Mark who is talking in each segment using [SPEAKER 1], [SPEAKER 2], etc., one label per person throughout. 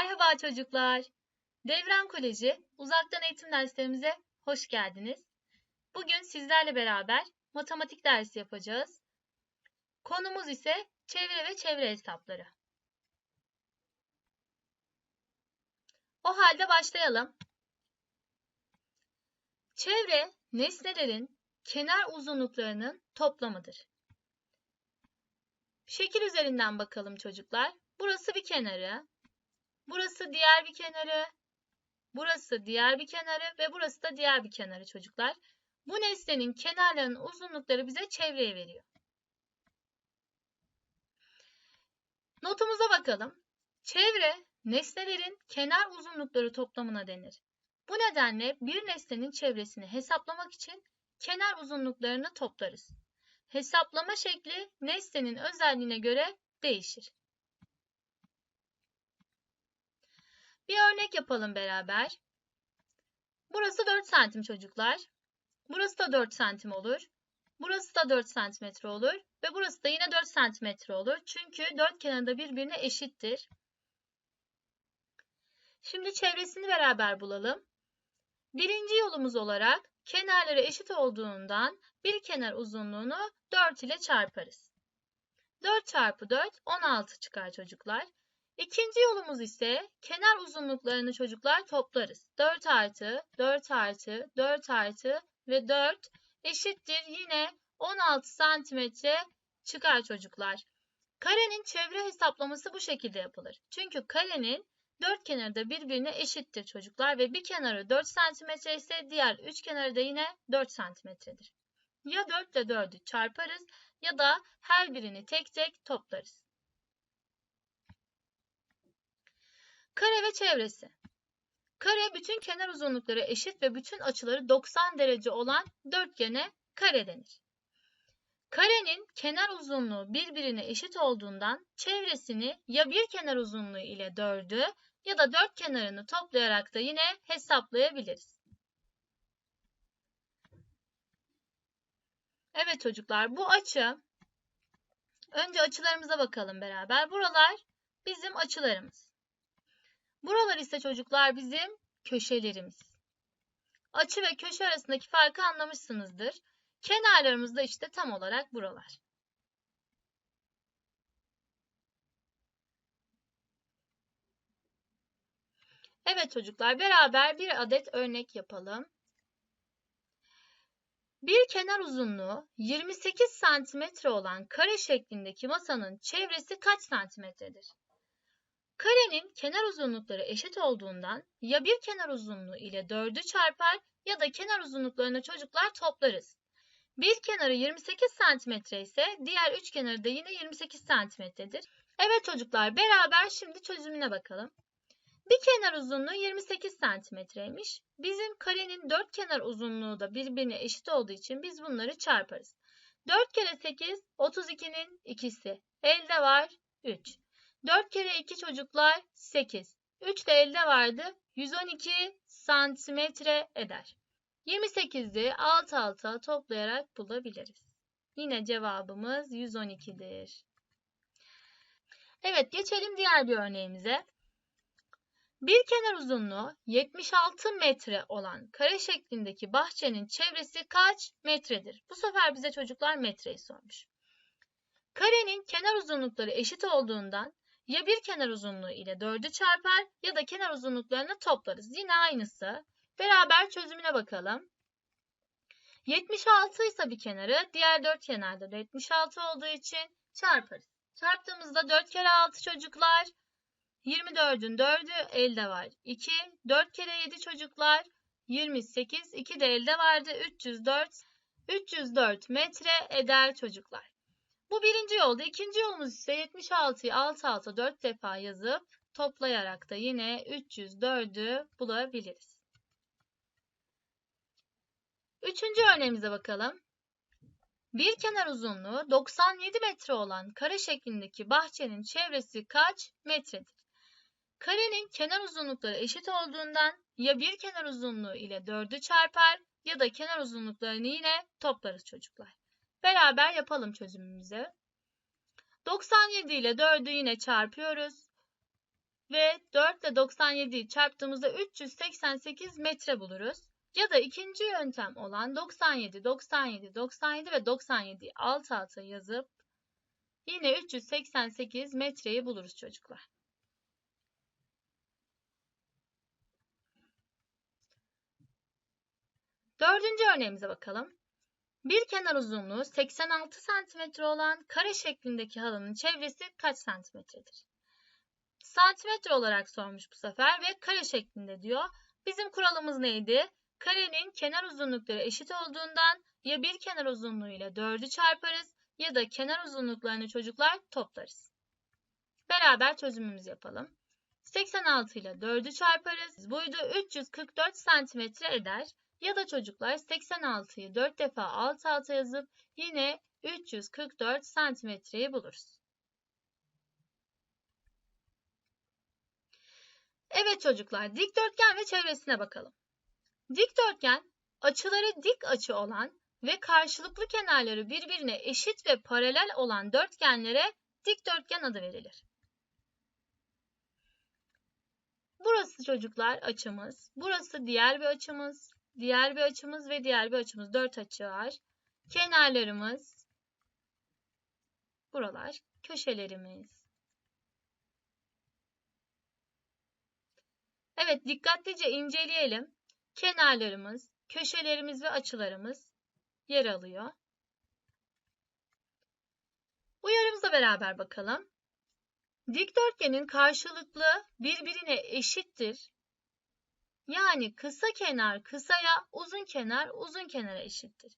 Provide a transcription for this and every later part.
[SPEAKER 1] Merhaba çocuklar. Devran Koleji uzaktan eğitim derslerimize hoş geldiniz. Bugün sizlerle beraber matematik dersi yapacağız. Konumuz ise çevre ve çevre hesapları. O halde başlayalım. Çevre nesnelerin kenar uzunluklarının toplamıdır. Şekil üzerinden bakalım çocuklar. Burası bir kenarı, burası diğer bir kenarı, burası diğer bir kenarı ve burası da diğer bir kenarı çocuklar. Bu nesnenin kenarlarının uzunlukları bize çevreyi veriyor. Notumuza bakalım. Çevre, nesnelerin kenar uzunlukları toplamına denir. Bu nedenle bir nesnenin çevresini hesaplamak için kenar uzunluklarını toplarız. Hesaplama şekli nesnenin özelliğine göre değişir. Bir örnek yapalım beraber. Burası 4 santim çocuklar. Burası da 4 santim olur. Burası da 4 santimetre olur. Ve burası da yine 4 santimetre olur. Çünkü dört kenarında birbirine eşittir. Şimdi çevresini beraber bulalım. Birinci yolumuz olarak kenarları eşit olduğundan bir kenar uzunluğunu 4 ile çarparız. 4 çarpı 4 16 çıkar çocuklar. İkinci yolumuz ise kenar uzunluklarını çocuklar toplarız. 4 artı, 4 artı, 4 artı ve 4 eşittir yine 16 santimetre çıkar çocuklar. Karenin çevre hesaplaması bu şekilde yapılır. Çünkü karenin dört kenarı da birbirine eşittir çocuklar ve bir kenarı 4 cm ise diğer üç kenarı da yine 4 cm'dir. Ya 4 ile 4'ü çarparız ya da her birini tek tek toplarız. Kare ve çevresi. Kare bütün kenar uzunlukları eşit ve bütün açıları 90 derece olan dörtgene kare denir. Karenin kenar uzunluğu birbirine eşit olduğundan çevresini ya bir kenar uzunluğu ile dördü ya da dört kenarını toplayarak da yine hesaplayabiliriz. Evet çocuklar bu açı önce açılarımıza bakalım beraber. Buralar bizim açılarımız. Buralar ise çocuklar bizim köşelerimiz. Açı ve köşe arasındaki farkı anlamışsınızdır. Kenarlarımız da işte tam olarak buralar. Evet çocuklar beraber bir adet örnek yapalım. Bir kenar uzunluğu 28 santimetre olan kare şeklindeki masanın çevresi kaç santimetredir? Karenin kenar uzunlukları eşit olduğundan ya bir kenar uzunluğu ile 4'ü çarpar ya da kenar uzunluklarını çocuklar toplarız. Bir kenarı 28 santimetre ise diğer üç kenarı da yine 28 santimetredir. Evet çocuklar beraber şimdi çözümüne bakalım. Bir kenar uzunluğu 28 santimetreymiş. Bizim karenin dört kenar uzunluğu da birbirine eşit olduğu için biz bunları çarparız. 4 kere 8 32'nin ikisi. Elde var 3. 4 kere 2 çocuklar 8. 3 de elde vardı 112 santimetre eder. 28'i alt alta toplayarak bulabiliriz. Yine cevabımız 112'dir. Evet geçelim diğer bir örneğimize. Bir kenar uzunluğu 76 metre olan kare şeklindeki bahçenin çevresi kaç metredir? Bu sefer bize çocuklar metreyi sormuş. Karenin kenar uzunlukları eşit olduğundan ya bir kenar uzunluğu ile 4'ü çarpar ya da kenar uzunluklarını toplarız. Yine aynısı. Beraber çözümüne bakalım. 76 ise bir kenarı, diğer 4 kenarda da 76 olduğu için çarparız. Çarptığımızda 4 kere 6 çocuklar 24'ün 4'ü elde var. 2, 4 kere 7 çocuklar 28, 2 de elde vardı 304. 304 metre eder çocuklar. Bu birinci yolda. İkinci yolumuz ise 76'yı alt alta 4 defa yazıp toplayarak da yine 304'ü bulabiliriz. Üçüncü örneğimize bakalım. Bir kenar uzunluğu 97 metre olan kare şeklindeki bahçenin çevresi kaç metredir? Karenin kenar uzunlukları eşit olduğundan ya bir kenar uzunluğu ile 4'ü çarpar ya da kenar uzunluklarını yine toplarız çocuklar. Beraber yapalım çözümümüzü. 97 ile 4'ü yine çarpıyoruz. ve 4 ile 97'yi çarptığımızda 388 metre buluruz. Ya da ikinci yöntem olan 97, 97, 97 ve 97'yi alt alta yazıp yine 388 metreyi buluruz çocuklar. Dördüncü örneğimize bakalım. Bir kenar uzunluğu 86 cm olan kare şeklindeki halının çevresi kaç santimetredir? Santimetre olarak sormuş bu sefer ve kare şeklinde diyor. Bizim kuralımız neydi? Karenin kenar uzunlukları eşit olduğundan ya bir kenar uzunluğu ile 4'ü çarparız ya da kenar uzunluklarını çocuklar toplarız. Beraber çözümümüzü yapalım. 86 ile 4'ü çarparız. Boydu 344 santimetre eder. Ya da çocuklar 86'yı 4 defa alt alta yazıp yine 344 santimetreyi buluruz. Evet çocuklar dikdörtgen ve çevresine bakalım. Dikdörtgen açıları dik açı olan ve karşılıklı kenarları birbirine eşit ve paralel olan dörtgenlere dikdörtgen adı verilir. Burası çocuklar açımız, burası diğer bir açımız, diğer bir açımız ve diğer bir açımız. Dört açı var. Kenarlarımız, buralar, köşelerimiz. Evet, dikkatlice inceleyelim. Kenarlarımız, köşelerimiz ve açılarımız yer alıyor. Uyarımıza beraber bakalım. Dikdörtgenin karşılıklı birbirine eşittir. Yani kısa kenar kısaya, uzun kenar uzun kenara eşittir.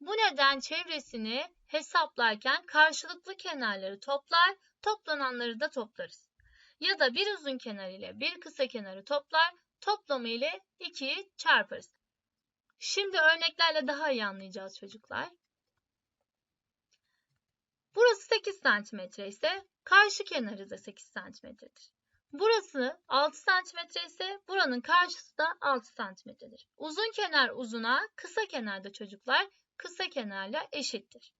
[SPEAKER 1] Bu neden çevresini hesaplarken karşılıklı kenarları toplar, toplananları da toplarız. Ya da bir uzun kenar ile bir kısa kenarı toplar, toplamı ile 2'yi çarparız. Şimdi örneklerle daha iyi anlayacağız çocuklar. Burası 8 cm ise karşı kenarı da 8 cm'dir. Burası 6 cm ise buranın karşısı da 6 cm'dir. Uzun kenar uzuna, kısa kenar da çocuklar kısa kenarla eşittir.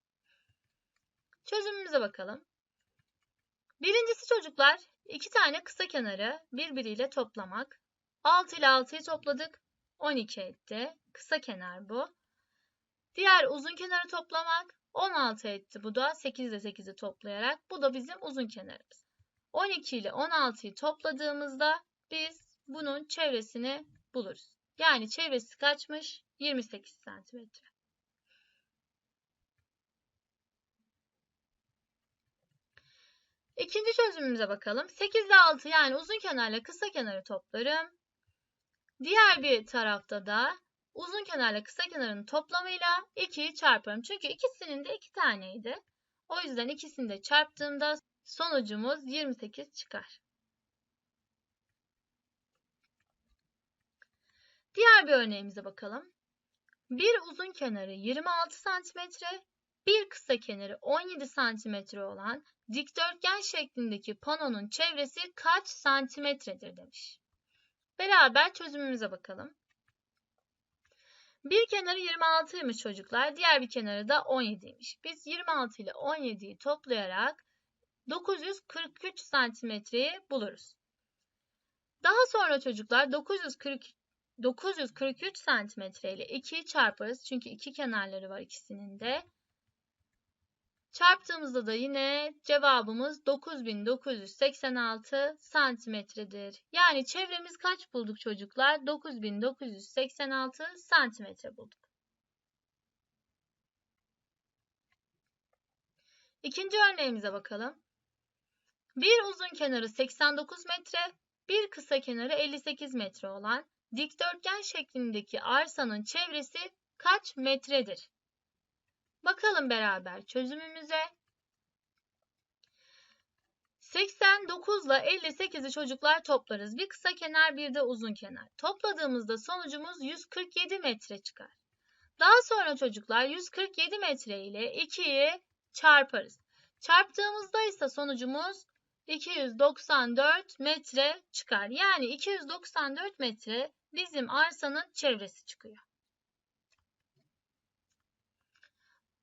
[SPEAKER 1] Çözümümüze bakalım. Birincisi çocuklar iki tane kısa kenarı birbiriyle toplamak. 6 ile 6'yı topladık. 12 etti. Kısa kenar bu. Diğer uzun kenarı toplamak 16 etti. Bu da 8 ile 8'i toplayarak. Bu da bizim uzun kenarımız. 12 ile 16'yı topladığımızda biz bunun çevresini buluruz. Yani çevresi kaçmış? 28 santimetre. İkinci çözümümüze bakalım. 8 ile 6 yani uzun kenarla kısa kenarı toplarım. Diğer bir tarafta da uzun kenarla kısa kenarın toplamıyla 2'yi çarparım. Çünkü ikisinin de 2 taneydi. O yüzden ikisini de çarptığımda Sonucumuz 28 çıkar. Diğer bir örneğimize bakalım. Bir uzun kenarı 26 cm, bir kısa kenarı 17 cm olan dikdörtgen şeklindeki panonun çevresi kaç santimetredir demiş. Beraber çözümümüze bakalım. Bir kenarı 26'ymış çocuklar, diğer bir kenarı da 17'ymiş. Biz 26 ile 17'yi toplayarak 943 santimetreyi buluruz. Daha sonra çocuklar 940 943 santimetre ile 2'yi çarparız. Çünkü iki kenarları var ikisinin de. Çarptığımızda da yine cevabımız 9986 santimetredir. Yani çevremiz kaç bulduk çocuklar? 9986 santimetre bulduk. İkinci örneğimize bakalım. Bir uzun kenarı 89 metre, bir kısa kenarı 58 metre olan dikdörtgen şeklindeki arsanın çevresi kaç metredir? Bakalım beraber çözümümüze. 89 ile 58'i çocuklar toplarız. Bir kısa kenar bir de uzun kenar. Topladığımızda sonucumuz 147 metre çıkar. Daha sonra çocuklar 147 metre ile 2'yi çarparız. Çarptığımızda ise sonucumuz 294 metre çıkar. Yani 294 metre bizim arsanın çevresi çıkıyor.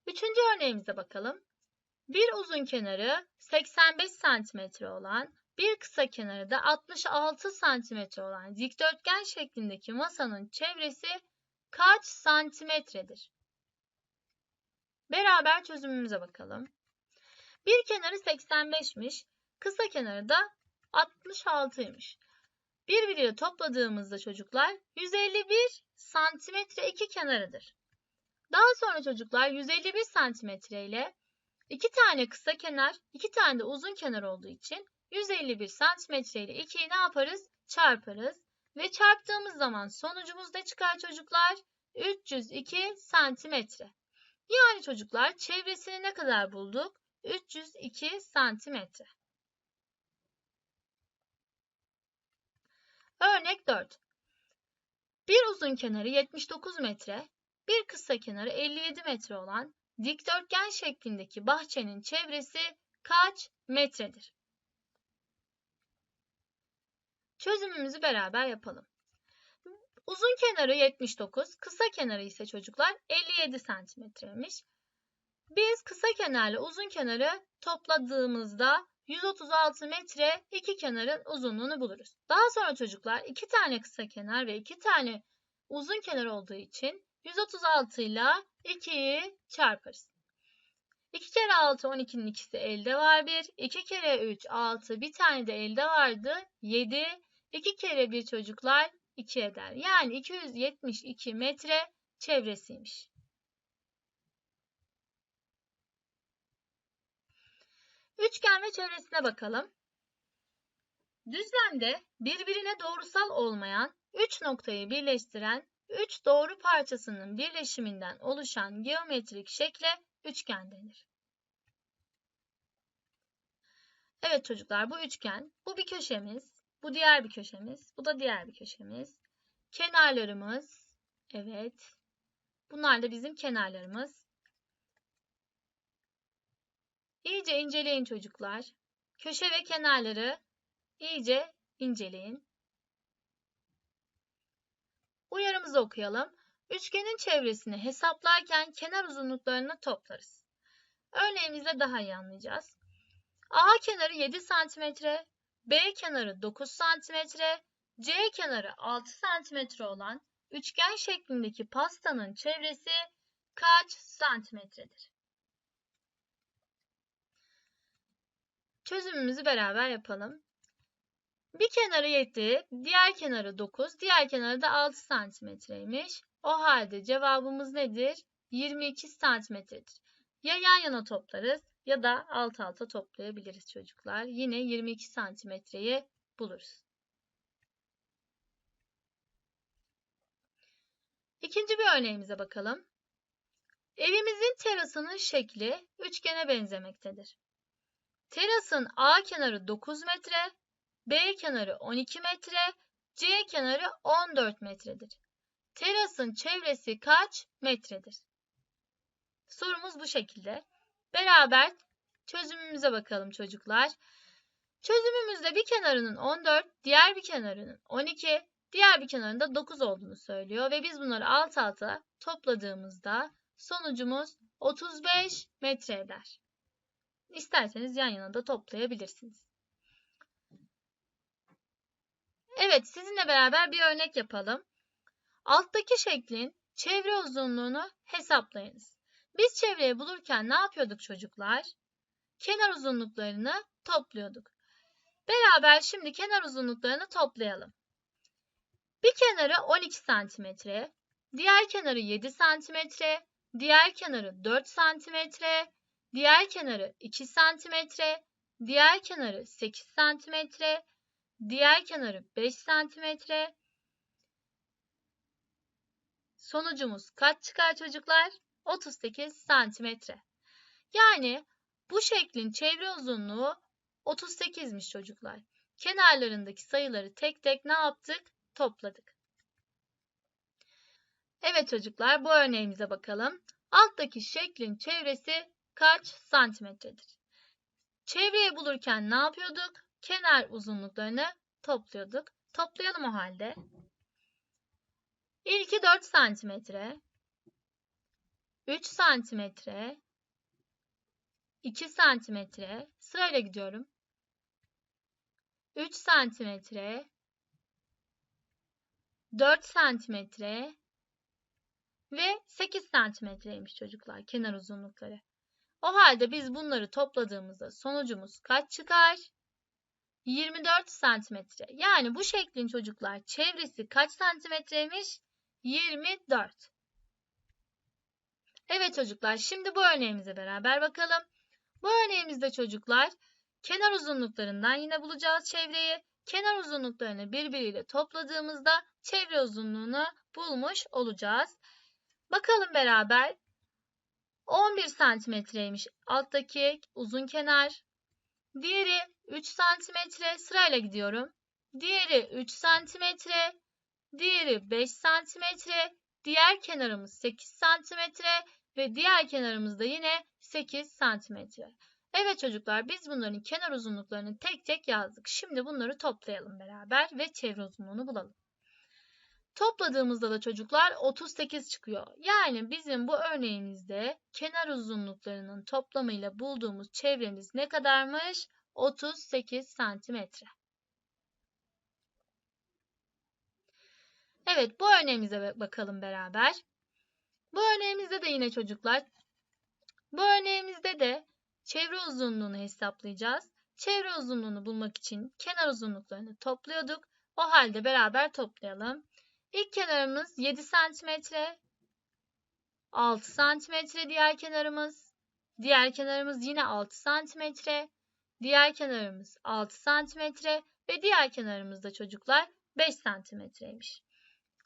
[SPEAKER 1] Üçüncü örneğimize bakalım. Bir uzun kenarı 85 santimetre olan bir kısa kenarı da 66 santimetre olan dikdörtgen şeklindeki masanın çevresi kaç santimetredir? Beraber çözümümüze bakalım. Bir kenarı 85'miş, kısa kenarı da 66'ymış. Birbiriyle topladığımızda çocuklar 151 santimetre iki kenarıdır. Daha sonra çocuklar 151 santimetre ile iki tane kısa kenar, iki tane de uzun kenar olduğu için 151 santimetre ile 2'yi ne yaparız? Çarparız. Ve çarptığımız zaman sonucumuz ne çıkar çocuklar? 302 santimetre. Yani çocuklar çevresini ne kadar bulduk? 302 santimetre. Örnek 4. Bir uzun kenarı 79 metre, bir kısa kenarı 57 metre olan dikdörtgen şeklindeki bahçenin çevresi kaç metredir? Çözümümüzü beraber yapalım. Uzun kenarı 79, kısa kenarı ise çocuklar 57 santimetreymiş. Biz kısa kenarla uzun kenarı topladığımızda 136 metre iki kenarın uzunluğunu buluruz. Daha sonra çocuklar iki tane kısa kenar ve iki tane uzun kenar olduğu için 136 ile 2'yi çarparız. 2 kere 6 12'nin ikisi elde var 1. 2 kere 3 6 bir tane de elde vardı 7. 2 kere 1 çocuklar 2 eder. Yani 272 metre çevresiymiş. Üçgen ve çevresine bakalım. Düzlemde birbirine doğrusal olmayan 3 noktayı birleştiren 3 doğru parçasının birleşiminden oluşan geometrik şekle üçgen denir. Evet çocuklar bu üçgen, bu bir köşemiz, bu diğer bir köşemiz, bu da diğer bir köşemiz. Kenarlarımız, evet. Bunlar da bizim kenarlarımız. İyice inceleyin çocuklar. Köşe ve kenarları iyice inceleyin. Uyarımızı okuyalım. Üçgenin çevresini hesaplarken kenar uzunluklarını toplarız. Örneğimizle daha iyi anlayacağız. A kenarı 7 cm, B kenarı 9 cm, C kenarı 6 cm olan üçgen şeklindeki pastanın çevresi kaç santimetredir? Çözümümüzü beraber yapalım. Bir kenarı 7, diğer kenarı 9, diğer kenarı da 6 santimetreymiş. O halde cevabımız nedir? 22 santimetredir. Ya yan yana toplarız ya da alt alta toplayabiliriz çocuklar. Yine 22 santimetreyi buluruz. İkinci bir örneğimize bakalım. Evimizin terasının şekli üçgene benzemektedir. Terasın A kenarı 9 metre, B kenarı 12 metre, C kenarı 14 metredir. Terasın çevresi kaç metredir? Sorumuz bu şekilde. Beraber çözümümüze bakalım çocuklar. Çözümümüzde bir kenarının 14, diğer bir kenarının 12, diğer bir kenarında 9 olduğunu söylüyor ve biz bunları alt alta topladığımızda sonucumuz 35 metre eder. İsterseniz yan yana da toplayabilirsiniz. Evet, sizinle beraber bir örnek yapalım. Alttaki şeklin çevre uzunluğunu hesaplayınız. Biz çevreyi bulurken ne yapıyorduk çocuklar? Kenar uzunluklarını topluyorduk. Beraber şimdi kenar uzunluklarını toplayalım. Bir kenarı 12 cm, diğer kenarı 7 cm, diğer kenarı 4 cm, diğer kenarı 2 cm, diğer kenarı 8 cm, diğer kenarı 5 cm. Sonucumuz kaç çıkar çocuklar? 38 santimetre. Yani bu şeklin çevre uzunluğu 38'miş çocuklar. Kenarlarındaki sayıları tek tek ne yaptık? Topladık. Evet çocuklar bu örneğimize bakalım. Alttaki şeklin çevresi kaç santimetredir? Çevreyi bulurken ne yapıyorduk? Kenar uzunluklarını topluyorduk. Toplayalım o halde. İlki 4 santimetre. 3 santimetre, 2 santimetre sırayla gidiyorum. 3 santimetre, 4 santimetre ve 8 santimetreymiş çocuklar kenar uzunlukları. O halde biz bunları topladığımızda sonucumuz kaç çıkar? 24 santimetre. Yani bu şeklin çocuklar çevresi kaç santimetreymiş? 24. Evet çocuklar şimdi bu örneğimize beraber bakalım. Bu örneğimizde çocuklar kenar uzunluklarından yine bulacağız çevreyi. Kenar uzunluklarını birbiriyle topladığımızda çevre uzunluğunu bulmuş olacağız. Bakalım beraber 11 santimetreymiş alttaki uzun kenar. Diğeri 3 santimetre sırayla gidiyorum. Diğeri 3 santimetre, diğeri 5 santimetre, diğer kenarımız 8 santimetre ve diğer kenarımız da yine 8 santimetre. Evet çocuklar biz bunların kenar uzunluklarını tek tek yazdık. Şimdi bunları toplayalım beraber ve çevre uzunluğunu bulalım. Topladığımızda da çocuklar 38 çıkıyor. Yani bizim bu örneğimizde kenar uzunluklarının toplamıyla bulduğumuz çevremiz ne kadarmış? 38 santimetre. Evet bu örneğimize bakalım beraber. Bu örneğimizde de yine çocuklar bu örneğimizde de çevre uzunluğunu hesaplayacağız. Çevre uzunluğunu bulmak için kenar uzunluklarını topluyorduk. O halde beraber toplayalım. İlk kenarımız 7 santimetre. 6 santimetre diğer kenarımız. Diğer kenarımız yine 6 santimetre. Diğer kenarımız 6 santimetre ve diğer kenarımız da çocuklar 5 santimetreymiş.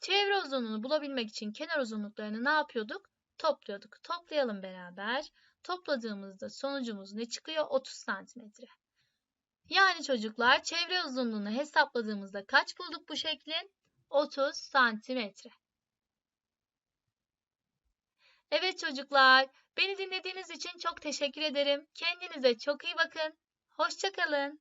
[SPEAKER 1] Çevre uzunluğunu bulabilmek için kenar uzunluklarını ne yapıyorduk? Topluyorduk. Toplayalım beraber. Topladığımızda sonucumuz ne çıkıyor? 30 santimetre. Yani çocuklar çevre uzunluğunu hesapladığımızda kaç bulduk bu şeklin? 30 santimetre. Evet çocuklar, beni dinlediğiniz için çok teşekkür ederim. Kendinize çok iyi bakın. Hoşçakalın.